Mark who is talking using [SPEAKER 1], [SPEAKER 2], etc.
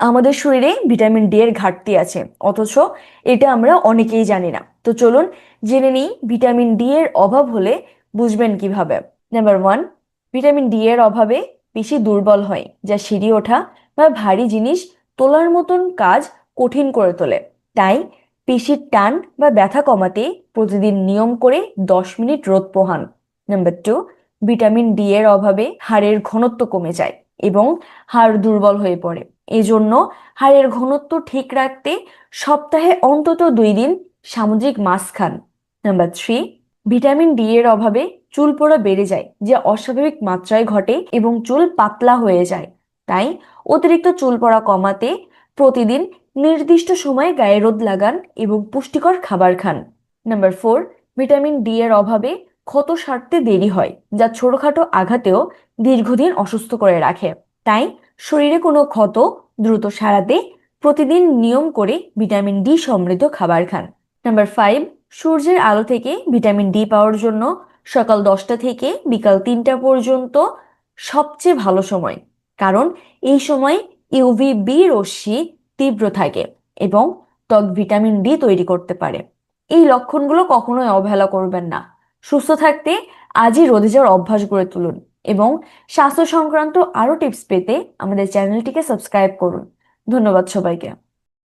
[SPEAKER 1] আমাদের শরীরে vitamin D এর ঘাটতি আছে, অথচ এটা আমরা অনেকেই জানি না। তো চলুন জেনে নিই ভিটামিন ডি এর অভাব হলে বুঝবেন কীভাবে। নাম্বার ওয়ান ভিটামিন ডি এর অভাবে পেশি দুর্বল হয়, যা সিঁড়ি ওঠা বা ভারী জিনিস তোলার মতন কাজ কঠিন করে তোলে। তাই পেশির টান বা ব্যথা কমাতে প্রতিদিন নিয়ম করে দশ মিনিট রোদ পোহান। নাম্বার টু ভিটামিন ডি এর অভাবে হাড়ের ঘনত্ব কমে যায়। এবং হাড় দুর্বল হয়ে পড়ে। এজন্য হাড়ের ঘনত্ব ঠিক রাখতে সপ্তাহে অন্তত দুই দিন সামুদ্রিক মাছ খান। নাম্বার থ্রি ভিটামিন ডি এর অভাবে চুল পড়া বেড়ে যায়, যা অস্বাভাবিক মাত্রায় ঘটে এবং চুল পাতলা হয়ে যায়। তাই অতিরিক্ত চুল পড়া কমাতে প্রতিদিন নির্দিষ্ট সময়ে গায়ে রোদ লাগান এবং পুষ্টিকর খাবার খান। নাম্বার ফোর ভিটামিন ডি এর অভাবে ক্ষত সারতে দেরি হয়, যা ছোটখাটো আঘাতেও দীর্ঘদিন অসুস্থ করে রাখে। তাই শরীরে কোনো ক্ষত দ্রুত সারাতে প্রতিদিন নিয়ম করে ভিটামিন ডি সমৃদ্ধ খাবার খান। নাম্বার ফাইভ, সূর্যের আলো থেকে ভিটামিন ডি পাওয়ার জন্য সকাল দশটা থেকে বিকাল তিনটা পর্যন্ত সবচেয়ে ভালো সময়, কারণ এই সময় ইউভি বি রশ্মি তীব্র থাকে এবং ত্বক ভিটামিন ডি তৈরি করতে পারে। এই লক্ষণগুলো কখনোই অবহেলা করবেন না। সুস্থ থাকতে আজই রোদে যাওয়ার অভ্যাস গড়ে তুলুন এবং স্বাস্থ্য সংক্রান্ত আরও টিপস পেতে আমাদের চ্যানেলটিকে সাবস্ক্রাইব করুন। ধন্যবাদ সবাইকে।